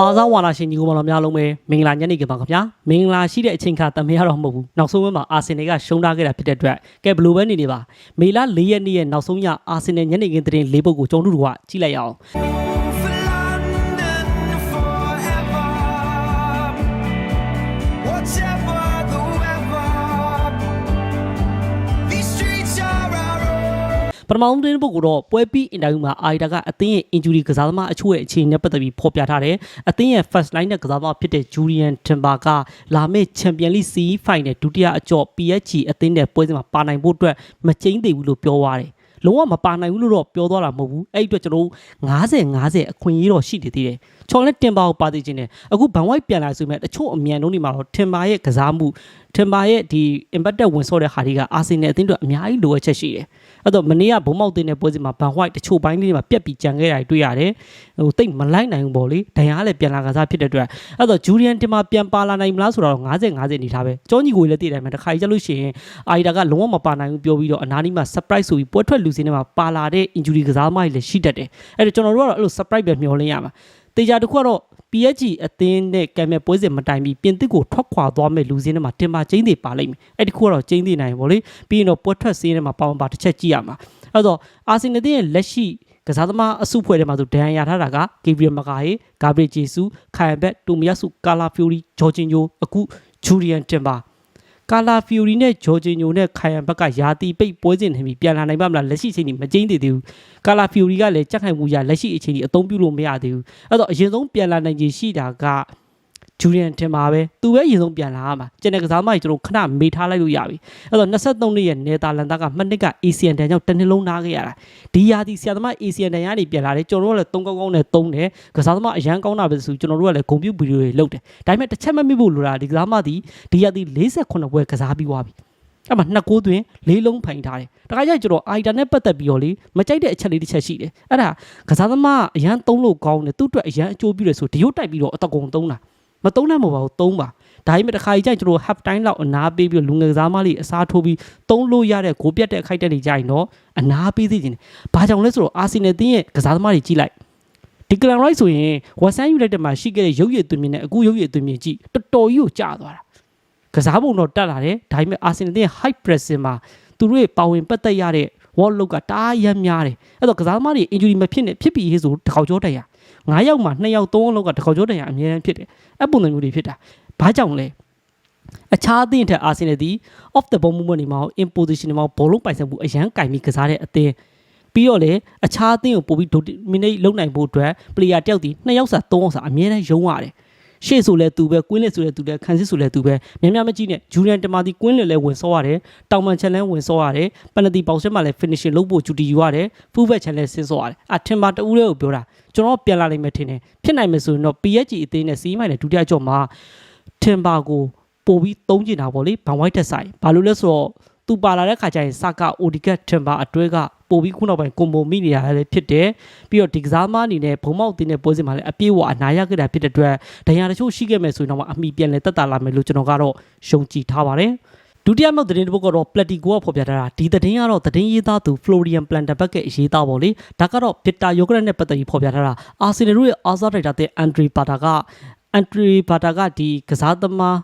အာဇာဝါလာရှင်ညီကိုမတော်များလုံးပဲမင်္ဂလာညနေခင်းပါခင်ဗျာမင်္ဂလာရှိတဲ့အချိန်ခါတမရတော့မဟုတ်ဘူးနောက်ဆုံးမှာအာဆင်နယ်ကရှုံးထားခဲ့တာဖြစ်တဲ့အတွက်ကဲဘယ်လိုပဲနေနေပါမေလ၄ရက်နေ့ရဲ့နောက်ဆုံးရအာဆင်နယ်ညနေခင်းသတင်း၄ပုဒ်ကိုကျွန်တော်တို့ကကြည့်လိုက်ရအောင် ပထမဆုံးသတင်းပုဒ်ကိုတော့ပွဲပြီးအင်တာဗျူးမှာအာရီတာကအသင်းရဲ့ injury ကစားသမားအချို့ရဲ့အခြေအနေနဲ့ပတ်သက်ပြီးဖော်ပြထားတယ်အသင်းရဲ့ first line နဲ့ကစားသမားဖြစ်တဲ့ Julian Timber ကလာမယ့် Champion League CE Final ဒုတိယအကြော့ PSG အသင်းနဲ့ပွဲစဉ်မှာပါနိုင်ဖို့အတွက်မကျိန်းသေးဘူးလို့ပြောသွားတယ်လုံးဝမပါနိုင်ဘူးလို့တော့ပြောသွားတာမဟုတ်ဘူးအဲ့ဒီအတွက်ကျွန်တော်တို့90 90အခွင့်အရေးတော့ရှိနေသေးတယ်ချော်လက်တင်ပါကိုပါသေးခြင်းနဲ့အခုဘန်ဝိုက်ပြန်လာဆိုမဲ့တချို့အမြန်နှုန်းတွေမှာတော့တင်ပါရဲ့ကစားမှု တင်ပါရဲ့ဒီ impact ဝင်ဆော့တဲ့ဟာတွေကအာဆင်နယ်အသင်းတို့အများကြီးလိုအပ်ချက်ရှိတယ်အဲ့တော့မနေ့ကဘုံမောက်တင်တဲ့ပွဲစဉ်မှာဘန်ဝိုက်တချို့ပိုင်းလေးတွေမှာပြက်ပြီးကြံခဲ့တာတွေ့ရတယ်ဟိုတိတ်မလိုက်နိုင်ဘူးပေါ့လေဒဏ်ရာလည်းပြန်လာကစားဖြစ်တဲ့အတွက်အဲ့တော့ဂျူရီယန်တင်ပါပြန်ပါလာနိုင်မလားဆိုတော့90 90နေထားပဲကျောင်းကြီးကိုလည်းတည်တယ်မှာတစ်ခါကြီးကြလို့ရှိရင်အာရီတာကလုံးဝမပါနိုင်ဘူးပြောပြီးတော့အနားနီးမှာ surprise ဆိုပြီးပွဲထွက်လူစင်းတွေမှာပါလာတဲ့ injury ကစားသမားတွေလည်းရှိတတ်တယ်အဲ့တော့ကျွန်တော်တို့ကတော့အဲ့လို surprise ပဲမျှော်လင့်ရမှာတေချာတစ်ခုကတော့ PSG အသင်းနဲ့ကံမဲ့ပွဲစဉ်မတိုင်ပြီးပြင်သစ်ကိုထွက်ခွာသွားမဲ့လူစင်းတွေမှာတင်ပါချင်းတွေပါလိမ့်မယ်အဲ့ဒီခုကတော့ချင်းတွေနိုင်ပါလေပြီးရင်တော့ပွဲထွက်စင်းတွေမှာပေါင်းပါတစ်ချက်ကြည့်ရမှာအဲ့တော့အာဆင်နယ်ရဲ့လက်ရှိကစားသမားအစုဖွဲ့ထဲမှာဆိုဒန်ရထားတာကဂေဘရီယယ်မကာဟေဂါဘရီဂျေဆူခိုင်ဘက်တိုမီယာဆူကာလာဖီယိုရီဂျော်ဂျင်ယိုအခုဂျူရီယန်တင်ပါ ကာလာဖီယိုရီနဲ့ဂျော်ဂျင်ယိုနဲ့ခိုင်ယန်ဘက်ကယာတီပိတ်ပွဲစဉ်နေပြီးပြန်လာနိုင်ပါမလားလက်ရှိအချိန်ကြီးမကျင်းသေးသေးဘူးကာလာဖီယိုရီကလည်းကြက်ခိုင်မှုရလက်ရှိအချိန်ကြီးအသုံးပြုလို့မရသေးဘူးအဲ့တော့အရင်ဆုံးပြန်လာနိုင်ခြေရှိတာက ဂျူရီယန်တင်ပါပဲသူပဲအရင်ဆုံးပြန်လာရမှာကျန်တဲ့ကစားသမားကြီးကျွန်တော်ခဏမေးထားလိုက်လို့ရပြီအဲ့တော့23နှစ်ရဲ့နယ်သာလန်သားကမှနှစ်က ASEAN တန်ကြောင့်တစ်နှစ်လုံးနားခဲ့ရတာဒီယာတီဆီယာသမား ASEAN တန်ရနေပြန်လာတယ်ကျွန်တော်တို့ကလည်းသုံးကောင်းကောင်းနဲ့သုံးတယ်ကစားသမားအရန်ကောင်းတာပဲဆိုကျွန်တော်တို့ကလည်းဂုံပြူဗီဒီယိုတွေလုပ်တယ်ဒါပေမဲ့တစ်ချက်မမိဖို့လိုတာဒီကစားသမားဒီဒီယာတီ48ပွဲကစားပြီးသွားပြီအဲ့မှာနှစ်ကိုးသွင်းလေးလုံးဖိုင်ထားတယ်တခါကျရင်ကျွန်တော်အိုင်တာနဲ့ပတ်သက်ပြီးတော့လေမကြိုက်တဲ့အချက်လေးတစ်ချက်ရှိတယ်အဲ့ဒါကစားသမားအရန်သုံးလို့ကောင်းတယ်သူ့အတွက်အရန်အကျိုးပြုတယ်ဆိုဒီရုပ်တိုက်ပြီးတော့အတကုံသုံးတာ မသုံးနိုင်မပါဘူးသုံးပါဒါပေမဲ့တခါကြီးကျရင်ကျွန်တော် half time လောက်အနာပေးပြီးလူငယ်ကစားမလေးအစားထိုးပြီးသုံးလို့ရတဲ့ဂိုးပြတ်တဲ့အခိုက်အတန့်တွေကြရင်တော့အနာပေးသေးခြင်းဘာကြောင့်လဲဆိုတော့အာဆင်နယ်တင်းရဲ့ကစားသမားတွေကြည့်လိုက်ဒီကလန်ရိုက်ဆိုရင်ဝက်ဆန်ယူနိုက်တက်မှာရှိခဲ့တဲ့ရုပ်ရည်သွင်းမြင်နဲ့အခုရုပ်ရည်သွင်းမြင်ကြည့်တော်တော်ကြီးကိုကျသွားတာကစားပုံတော့တက်လာတယ်ဒါပေမဲ့အာဆင်နယ်တင်းရဲ့ high pressing မှာသူတို့ရဲ့ပါဝင်ပတ်သက်ရတဲ့ wall look ကတားရမ်းများတယ်အဲ့တော့ကစားသမားတွေ injury မဖြစ်နဲ့ဖြစ်ပြီးဟေးဆိုတစ်ခေါက်ကြောတရ9ယောက်မှာ2ယောက်3ယောက်လောက်ကတစ်ခေါက်ကြောတရအများကြီးဖြစ်တယ်အဲ့ပုံစံမျိုးတွေဖြစ်တာဘာကြောင့်လဲအခြားအသင်းထက်အာဆင်နယ်သည် off the ball movement တွေမှာ in position တွေမှာဘောလုံးပိုင်ဆိုင်မှုအရန်ကင်ပြီးကစားတဲ့အသင်းပြီးတော့လေအခြားအသင်းကိုပို့ပြီး dominate လုပ်နိုင်ဖို့အတွက် player တယောက်ဒီနှစ်ယောက်စာသုံးယောက်စာအမြဲတမ်းရုံးရတယ် ရှေ့ဆိုလဲသူပဲကွင်းလက်ဆိုလဲသူပဲခန်းစစ်ဆိုလဲသူပဲများများမကြည့်နဲ့ဂျူရန်တမာတီကွင်းလက်လဲဝင်စောရတယ်တောင်မန်ချန်လန်ဝင်စောရတယ်ပနတီပေါက်ချက်မှာလဲ finishing လုပ်ဖို့ဂျူတီယူရတယ်ဖူးဘက်ချန်လန်ဆင်းစောရတယ်အထင်ပါတူးလေးကိုပြောတာကျွန်တော်ပြန်လာနိုင်မယ်ထင်တယ်ဖြစ်နိုင်မယ်ဆိုရင်တော့ PSG အသင်းနဲ့စီးမိုင်းနဲ့ဒုတိယကြော့မှာထင်ပါကိုပို့ပြီးသုံးကျင်တာပေါ့လေဘန်ဝိုက်တက်ဆိုင်ဘာလို့လဲဆိုတော့သူပါလာတဲ့ခါကျရင်စကာအိုဒီကတ်ထင်ပါအတွဲက ပို့ပြီးခုနောက်ပိုင်းကွန်ဘိုမိနေတာလည်းဖြစ်တယ်ပြီးတော့ဒီကစားမအနေနဲ့ဘုံမောက်တင်တဲ့ပွဲစဉ်မှာလည်းအပြေးဝအနာရခဲ့တာဖြစ်တဲ့အတွက်ဒဏ်ရာတချို့ရှိခဲ့မယ်ဆိုရင်တော့အမိပြန်လဲတက်တာလာမယ်လို့ကျွန်တော်ကတော့ယုံကြည်ထားပါတယ်ဒုတိယမြောက်သတင်းတစ်ပုဒ်ကတော့ Platico ကဖော်ပြထားတာဒီသတင်းကတော့သတင်းရေးသားသူ Florian Planterback ရဲ့အရေးသားပေါ့လေဒါကတော့ Peter Yogret နဲ့ပတ်သက်ပြီးဖော်ပြထားတာ Arsenal ရဲ့ Arthur Data တဲ့ Andre Bata က Andre Bata ကဒီကစားသမား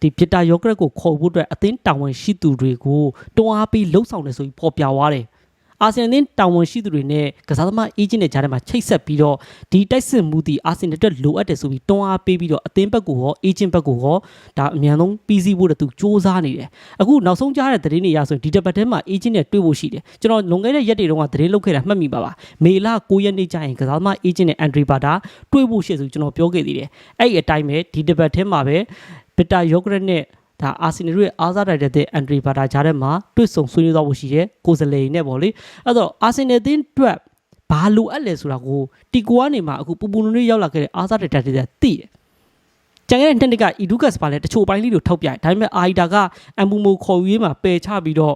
ဒီပစ်တာယောဂရက်ကိုခေါ်ဖို့အတွက်အသင်းတာဝန်ရှိသူတွေကိုတွန်းအားပေးလှုပ်ဆောင်တယ်ဆိုပြီးဖော်ပြသွားတယ်။ အာဆင်နယ်တာဝန်ရှိသူတွေနဲ့ကစားသမားအေဂျင့်တွေကြားထဲမှာချိတ်ဆက်ပြီးတော့ဒီတိုက်စစ်မှုတီအာဆင်နယ်အတွက်လိုအပ်တယ်ဆိုပြီးတွန်းအားပေးပြီးတော့အသင်းဘက်ကိုရောအေဂျင့်ဘက်ကိုရောဒါအမြန်ဆုံးပြီးစီးဖို့တသူစ조사နေတယ်။အခုနောက်ဆုံးကြားတဲ့သတင်းတွေအရဆိုရင်ဒီတစ်ပတ်ထဲမှာအေဂျင့်နဲ့တွေ့ဖို့ရှိတယ်။ကျွန်တော်လွန်ခဲ့တဲ့ရက်တွေတုန်းကသတင်းလုပ်ခဲ့တာမှတ်မိပါပါ။မေလ9ရက်နေ့ကျရင်ကစားသမားအေဂျင့်နဲ့အန်ဒရီဘာတာတွေ့ဖို့ရှိတယ်ဆိုကျွန်တော်ပြောခဲ့သေးတယ်။အဲ့ဒီအတိုင်းပဲဒီတစ်ပတ်ထဲမှာပဲပစ်တာယောဂရက်နဲ့ ဒါအာဆင်နယ်ရဲ့အားစားတိုက်တဲ့အန်ဒရီဘာတာဂျားထဲမှာတွေ့ဆုံဆွေးနွေးသွားဖို့ရှိတယ်ကိုယ်စလေနဲ့ပေါ့လေအဲ့တော့အာဆင်နယ်တင်းအတွက်ဘာလိုအပ်လဲဆိုတာကိုတီကိုကနေမှအခုပူပူနွေးနွေးရောက်လာခဲ့တဲ့အားစားတိုက်တဲ့တဲ့သိတယ်ကျန်တဲ့နှစ်နှစ်ကအီဒူကတ်ပါလဲတချို့ပိုင်းလေးတွေထုတ်ပြတယ်ဒါပေမဲ့အာရီတာကအမ်ဘူမိုခေါ်ယူရေးမှာပယ်ချပြီးတော့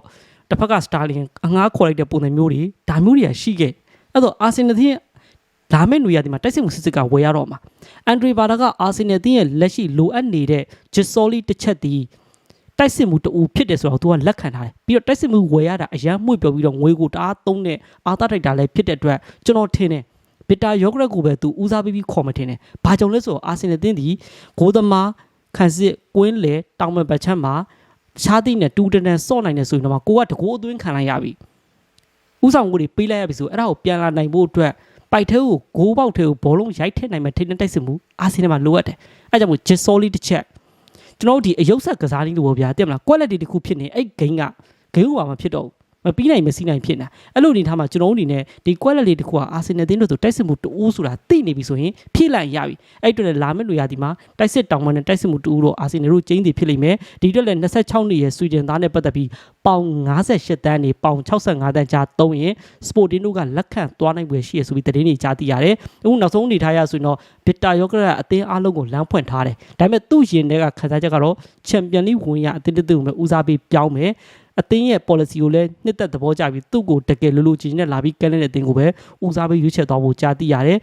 တစ်ဖက်ကစတာလင်အငားခေါ်လိုက်တဲ့ပုံစံမျိုးတွေဒါမျိုးတွေကရှိခဲ့အဲ့တော့အာဆင်နယ်တင်း လာမယ့်နွေရာသီမှာတိုက်စစ်မှုစစ်စစ်ကဝယ်ရတော့မှာအန်ဒရီဘာတာကအာဆင်နယ်တင်းရဲ့လက်ရှိလိုအပ်နေတဲ့ဂျစ်ဆောလီတစ်ချက်တည်းတိုက်စစ်မှုတူဖြစ်တယ်ဆိုတော့သူကလက်ခံထားတယ်ပြီးတော့တိုက်စစ်မှုဝယ်ရတာအရန်မှု့ပြောပြီးတော့ငွေကိုတအားသုံးတဲ့အာသာတိုက်တာလည်းဖြစ်တဲ့အတွက်ကျွန်တော်ထင်တယ်ဘဗစ်တာယောဂရက်ကိုပဲသူဦးစားပေးပြီးခေါ်မထင်တယ်။ဘာကြောင့်လဲဆိုတော့အာဆင်နယ်တင်းဒီဂိုးသမားခန်းစစ်ကွင်းလေတောင်မဲ့ဘက်ချမ်းမှာတခြားသည့်နဲ့တူတန်တန်စော့နိုင်တယ်ဆိုရင်တော့ကိုကတကိုးအသွင်းခံလိုက်ရပြီ။ဥဆောင်ကိုတွေပေးလိုက်ရပြီဆိုအဲ့ဒါကိုပြန်လာနိုင်ဖို့အတွက် ပိုက်ထဲကိုဂိုးပေါက်ထဲကိုဘောလုံးရိုက်ထည့်နိုင်မဲ့ထိန်းတိုက်စစ်မှုအာဆင်နယ်မှာလိုအပ်တယ်။အဲကြောင့်မို့ဂျက်ဆောလီတစ်ချက်ကျွန်တော်တို့ဒီအယုတ်ဆက်ကစားနည်းလိုပေါ့ဗျာသိမလား quality တစ်ခုဖြစ်နေအဲ့ဂိမ်းကဂိမ်းဟိုပါမဖြစ်တော့ဘူး မပြီးနိုင်မစီးနိုင်ဖြစ်နေတာအဲ့လိုအနေထားမှာကျွန်တော်တို့အနေနဲ့ဒီ quality တစ်ခုကအာဆင်နယ်တင်းတို့ဆိုတိုက်စစ်မှုတူးဆိုတာသိနေပြီဆိုရင်ဖြည့်လိုက်ရပြီအဲ့အတွက်လည်းလာမယ့်လူရဒီမှာတိုက်စစ်တောင်မနဲ့တိုက်စစ်မှုတူးတော့အာဆင်နယ်တို့ကျင်းတည်ဖြစ်လိမ့်မယ်ဒီအတွက်လည်း26နှစ်ရဲ့ဆွီဒင်သားနဲ့ပတ်သက်ပြီးပေါင်58တန်းနေပေါင်65တန်းကြားသုံးရင်စပိုတင်တို့ကလက်ခံသွားနိုင်ွယ်ရှိရဆိုပြီးသတင်းတွေကြားသိရတယ်အခုနောက်ဆုံးအနေထားရဆိုရင်တော့ဗစ်တာယောဂရအသင်းအားလုံးကိုလမ်းဖွင့်ထားတယ်ဒါပေမဲ့သူ့ရင်ထဲကခန်းစားချက်ကတော့ချန်ပီယံလိဝင်ရအသင်းတစ်သူကိုပဲဦးစားပေးပြောင်းမယ် အသင်းရဲ့ policy ကိုလည်းနှစ်သက်သဘောကျပြီးသူ့ကိုတကယ်လိုလိုချင်ချင်နဲ့လာပြီးကဲလဲတဲ့အသင်းကိုပဲဦးစားပေးရွေးချယ်သွားဖို့ကြားသိရတယ်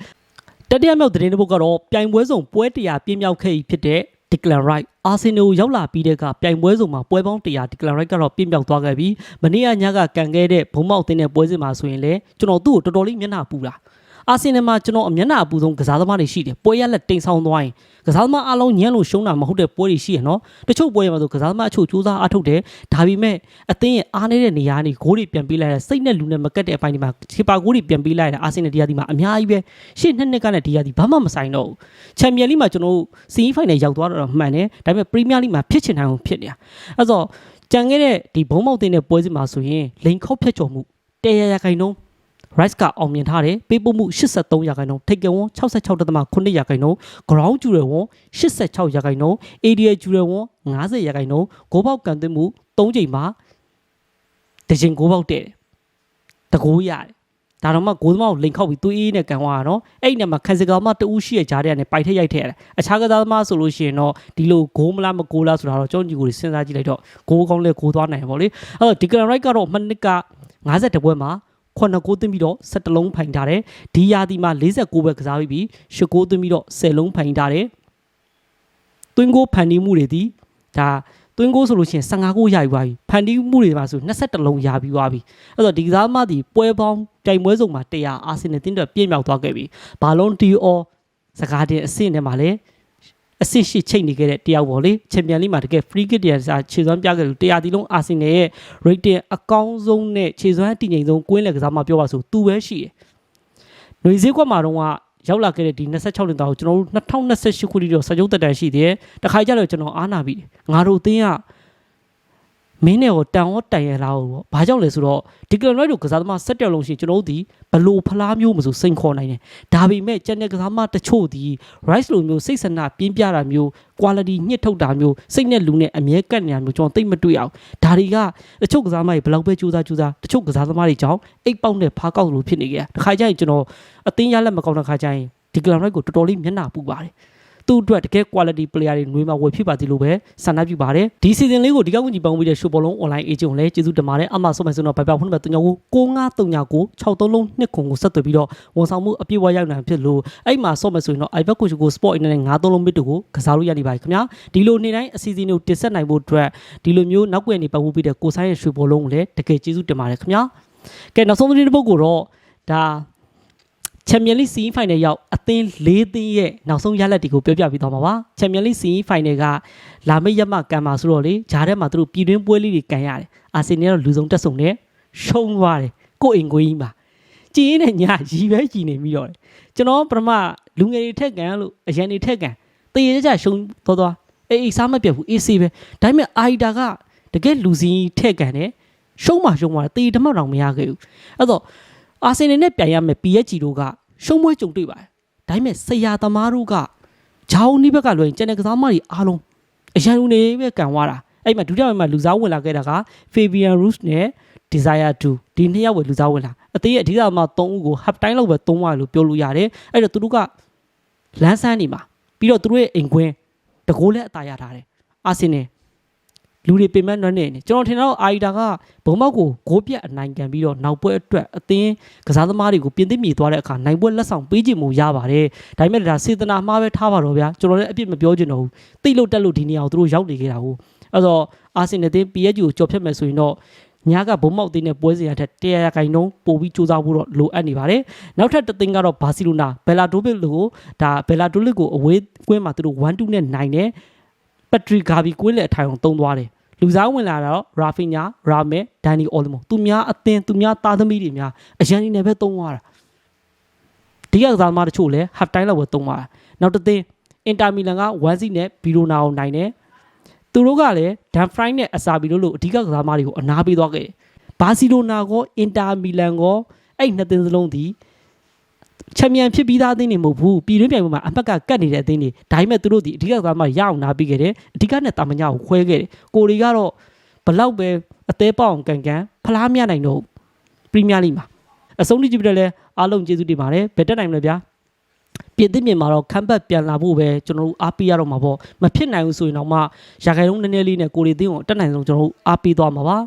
တတိယမြောက်သတင်းတစ်ပုဒ်ကတော့ပြိုင်ပွဲဆောင်ပွဲတရားပြင်းမြောက်ခဲ့ပြီဖြစ်တဲ့ Declan Rice အာဆင်နယ်ကိုရောက်လာပြီးတဲ့ကပြိုင်ပွဲစုံမှာပွဲပေါင်း100 Declan Rice ကတော့ပြင်းပြောက်သွားခဲ့ပြီးမနေ့ကညကကန်ခဲ့တဲ့ဘုံမောက်တင်တဲ့ပွဲစဉ်မှာဆိုရင်လေကျွန်တော်သူ့ကိုတော်တော်လေးမျက်နှာပူတာ အာဆင်နယ်မှာကျွန်တော်အမျက်နှာအပူဆုံးကစားသမားတွေရှိတယ်ပွဲရလက်တိမ်ဆောင်သွားရင်ကစားသမားအလုံးညံ့လို့ရှုံးတာမဟုတ်တဲ့ပွဲတွေရှိရနော်တချို့ပွဲတွေမှာဆိုကစားသမားအချို့စူးစမ်းအထုတ်တယ်ဒါပေမဲ့အသင်းရဲ့အားနေတဲ့နေရာကနေဂိုးတွေပြန်ပေးလိုက်တဲ့စိတ်နဲ့လူနဲ့မကတ်တဲ့အပိုင်းဒီမှာချီပါဂိုးတွေပြန်ပေးလိုက်တဲ့အာဆင်နယ်ဒီယာဒီမှာအများကြီးပဲရှေ့နှစ်နှစ်ကနဲ့ဒီယာဒီဘာမှမဆိုင်တော့ဘူးချန်ပီယံလိမှာကျွန်တော်တို့စီးဖိုင်နယ်ရောက်သွားတော့မှန်တယ်ဒါပေမဲ့ပရီးမီးယားလိမှာဖြစ်ချင်တိုင်းအောင်ဖြစ်နေတာအဲ့တော့ကြံခဲ့တဲ့ဒီဘုံမောက်တင်တဲ့ပွဲစဉ်မှာဆိုရင်လိန်ခောက်ဖြတ်ကျော်မှုတရရခိုင်နှုန်း rice ကအောင်မြင်ထားတယ်ပေးပို့မှု83ရာခိုင်နှုန်းထိတ်ကဝန်66.9ရာခိုင်နှုန်း ground ကျူရဝန်86ရာခိုင်နှုန်း area ကျူရဝန်90ရာခိုင်နှုန်းဂိုးပေါက်ကန်သွင်းမှု3ချိန်မှာတစ်ချိန်ဂိုးပေါက်တဲ့တကိုးရတယ်ဒါတော့မှဂိုးသမားကိုလိန်ခောက်ပြီးသူ့အေးနဲ့ကန်သွားတာနော်အဲ့ဒီနဲ့မှာခန်စကာမတူးရှိရဲ့ဂျားတဲ့ကနေပိုက်ထက်ရိုက်ထည့်ရတယ်အခြားကစားသမားဆိုလို့ရှိရင်တော့ဒီလိုဂိုးမလားမဂိုးလားဆိုတာတော့ကြောင်းကြီးကိုစဉ်းစားကြည့်လိုက်တော့ဂိုးကောင်းလဲဂိုးသွားနိုင်ပါလေအဲ့တော့ဒီကရန်ရိုက်ကတော့မနစ်က50ပွဲမှာ ခုနှစ်ကိုသွင်းပြီးတော့17လုံးဖိုင်ထားတယ်ဒီယာဒီမှာ49ပဲကစားပြီးပြီး10ကိုသွင်းပြီးတော့10လုံးဖိုင်ထားတယ်သွင်းကိုဖန်တီးမှုတွေဒီဒါသွင်းကိုဆိုလို့ရှိရင်15ကိုရယူသွားပြီဖန်တီးမှုတွေမှာဆို21လုံးရပြီးသွားပြီအဲ့တော့ဒီကစားမဒီပွဲပေါင်းတိုင်ပွဲစုံမှာ100အာဆင်နယ်တင်းတော့ပြည့်မြောက်သွားခဲ့ပြီဘာလုံးတီအောစကားတင်အဆင့်ထဲမှာလည်း အဆင့်ရှိချိန်နေခဲ့တဲ့တယောက်ပေါ့လေချန်ပီယံလိမှာတကယ် free kick တရားစာခြေစွမ်းပြခဲ့လို့တရားဒီလုံးအာဆင်နယ်ရဲ့ rating အကောင်းဆုံးနဲ့ခြေစွမ်းအတည်ငြိမ်ဆုံးကွင်းလက်ကစားမှပြောပါဆိုသူပဲရှိတယ်။ຫນွေစည်းကွက်မှာတော့ကရောက်လာခဲ့တဲ့ဒီ26လတောင်ကျွန်တော်တို့2028ခုနှစ်တော့စကြုတ်တက်တန်ရှိသေးတယ်။တခါကြတော့ကျွန်တော်အားနာပြီ။ငါတို့အသင်းက မင်းနဲ့ကိုတန်ရောတန်ရလာလို့ပေါ့။ဘာကြောင့်လဲဆိုတော့ဒီကလရိုက်တို့ကစားသမား၁၇လုံးရှိကျွန်တော်တို့ဒီဘလို့ဖလားမျိုးမဆိုစိန်ခေါ်နိုင်တယ်။ဒါပေမဲ့ကျန်တဲ့ကစားသမားတချို့ဒီ rice လိုမျိုးစိတ်ဆန္ဒပြင်းပြတာမျိုး quality ညှစ်ထုတ်တာမျိုးစိတ်နဲ့လူနဲ့အမြဲကတ်နေတာမျိုးကျွန်တော်သိမတွေ့အောင်ဒါတွေကတချို့ကစားသမားတွေဘယ်လောက်ပဲကြိုးစားကြိုးစားတချို့ကစားသမားတွေကြောင့်အိတ်ပေါက်နဲ့ဖားကောက်လိုဖြစ်နေကြတာ။တစ်ခါကျရင်ကျွန်တော်အသင်းရလက်မကောင်းတဲ့ခါကျရင်ဒီကလရိုက်ကိုတော်တော်လေးမျက်နှာပူပါတယ်။ သူ့အတွက်တကယ် quality player တွေຫນွေမှာဝယ်ဖြစ်ပါသေးလို့ပဲဆန္ဒပြုပါတယ်ဒီ season လေးကိုဒီကောက်ဝင်ကြီးပေါင်းပြီးတဲ့ show ဘောလုံး online agent ကိုလည်းကျေးဇူးတင်ပါတယ်အမှဆုံးမယ်ဆိုတော့ဘိုင်ပေါဖုန်းနံပါတ်39ကို9539 63လုံးနှစ်ခုကိုဆက်သွယ်ပြီးတော့ဝန်ဆောင်မှုအပြည့်အဝရောက်နိုင်ဖြစ်လို့အဲ့မှာဆော့မယ်ဆိုရင်တော့ iPad coach ကို sport internet 93လုံး bit ကိုကစားလို့ရနေပါပြီခင်ဗျာဒီလိုနေ့တိုင်းအစီအစဉ်တွေကိုတင်ဆက်နိုင်ဖို့အတွက်ဒီလိုမျိုးနောက်ွယ်နေပတ်ဝန်းပြီးတဲ့ကိုဆိုင်ရဲ့ show ဘောလုံးကိုလည်းတကယ်ကျေးဇူးတင်ပါတယ်ခင်ဗျာကဲနောက်ဆုံးသတင်းတစ်ပုဒ်ကိုတော့ဒါ ချန်ပီယံလိစီးဖိုင်နယ်ရောက်အသင်း၄သင်းရဲ့နောက်ဆုံးရလဒ်တွေကိုပြောပြပေးသွားမှာပါချန်ပီယံလိစီးဖိုင်နယ်ကလာမယ့်ရက်မှကန်မှာဆိုတော့လေဂျားထဲမှာသူတို့ပြည်တွင်းပွဲလေးတွေကန်ရတယ်အာဆင်နယ်ကတော့လူဆုံးတက်ဆုံနဲ့ရှုံးသွားတယ်ကိုယ့်အိမ်ကိုကြီးမှာကြည်ရင်နဲ့ညာရီပဲကြည်နေပြီးတော့တယ်ကျွန်တော်ပထမလူငယ်တွေထက်ကန်လို့အရန်တွေထက်ကန်တရေကြရှုံးသွားသွားအေးအေးစားမပြတ်ဘူးအေးဆေးပဲဒါပေမဲ့အာီတာကတကယ်လူစင်းထက်ကန်တယ်ရှုံးမှရှုံးမှတေးတမောက်တောင်မရခဲ့ဘူးအဲ့တော့ အာဆင်နယ်နဲ့ပြန်ရမယ် PSG တို့ကရှုံးပွဲကြုံတွေ့ပါတယ်။ဒါပေမဲ့ဆရာသမားတို့ကဂျောင်းနီးဘက်ကလွှဲရင်ကျန်တဲ့ကစားမတွေအားလုံးအရန်လူနေပဲကန်သွားတာ။အဲ့မှာဒုတိယပိုင်းမှာလူစားဝင်လာခဲ့တာက Fabian Ruiz နဲ့ Desire 2ဒီနှစ်ယောက်ပဲလူစားဝင်လာ။အသေးရဲ့အဓိကမှာ3ဦးကို half time လောက်ပဲသုံးသွားလို့ပြောလို့ရတယ်။အဲ့တော့သူတို့ကလန်းဆန်းနေမှာပြီးတော့သူတို့ရဲ့အိမ်ကွင်းတကိုးလက်အသာရထားတယ်။အာဆင်နယ် လူတွေပင်မနှွမ်းနေတယ်ကျွန်တော်ထင်တော့အာရီတာကဘုံမောက်ကိုဂိုးပြတ်အနိုင်ကန်ပြီးတော့နောက်ပွဲအတွက်အသင်းကစားသမားတွေကိုပြင်သစ်မြေသွားတဲ့အခါနိုင်ပွဲလက်ဆောင်ပေးချင်မှုရပါတယ်ဒါပေမဲ့ဒါစေတနာမှားပဲထားပါတော့ဗျာကျွန်တော်လည်းအပြစ်မပြောချင်တော့ဘူးတိတ်လို့တက်လို့ဒီနေရာကိုသူတို့ရောက်နေခဲ့တာဟုတ်အဲ့တော့အာဆင်နယ်အသင်း PSG ကိုကြော်ဖြတ်မယ်ဆိုရင်တော့ညာကဘုံမောက်သေးနဲ့ပွဲစဉ်ရတဲ့တရားရခိုင်နှုန်းပို့ပြီးစူးစမ်းဖို့တော့လိုအပ်နေပါတယ်နောက်ထပ်တစ်သင်းကတော့ဘာစီလိုနာဘယ်လာဒိုဘစ်ကိုဒါဘယ်လာဒိုလစ်ကိုအဝေးကွင်းမှာသူတို့1-2နဲ့နိုင်တယ်ပက်ထရီဂါဘီကွင်းလေအထိုင်အောင်တုံးသွားတယ် လူစားဝင်လာတော့ရာဖီညာရာမဲဒန်နီအော်လမိုသူများအသင်းသူများသားသမီးတွေများအရန်နေနဲ့ပဲတုံးသွားတာဒီကစားသမားတချို့လည်း half time လောက်ပဲတုံးသွားတာနောက်တစ်သင်းအင်တာမီလန်က1စီနဲ့ဘီရိုနာကိုနိုင်တယ်သူတို့ကလည်းဒန်ဖရိုင်းနဲ့အစာဘီလို့လို့အဓိကကစားသမားတွေကိုအနာပေးသွားခဲ့တယ်ဘာစီလိုနာကောအင်တာမီလန်ကောအဲ့နှစ်သင်းစလုံးဒီ ချန်ပီယံဖြစ်ပြီးသားအသင်းတွေမဟုတ်ဘူးပြည်တွင်းပြိုင်ပွဲမှာအမှတ်ကကတ်နေတဲ့အသင်းတွေဒါပေမဲ့သူတို့ဒီအဓိကကစားသမားရအောင်နာပြီးခဲ့တယ်အဓိကနဲ့တာမညာကိုခွဲခဲ့တယ်ကိုရီကတော့ဘလောက်ပဲအသေးပေါအောင်ကန်ကန်ဖလားမရနိုင်တော့ပရီးမီးယားလိမှာအဆုံးထိကြည့်ပြတယ်လဲအားလုံးကျေးဇူးတင်ပါတယ်ဘယ်တက်နိုင်မလဲဗျာပြည်သစ်မြန်မာတော့ခမ်းဘတ်ပြန်လာဖို့ပဲကျွန်တော်တို့အားပေးရတော့မှာပေါ့မဖြစ်နိုင်ဘူးဆိုရင်တော့မှရာခိုင်နှုန်းနည်းနည်းလေးနဲ့ကိုရီသင်းကိုအတက်နိုင်ဆုံးကျွန်တော်တို့အားပေးသွားမှာပါ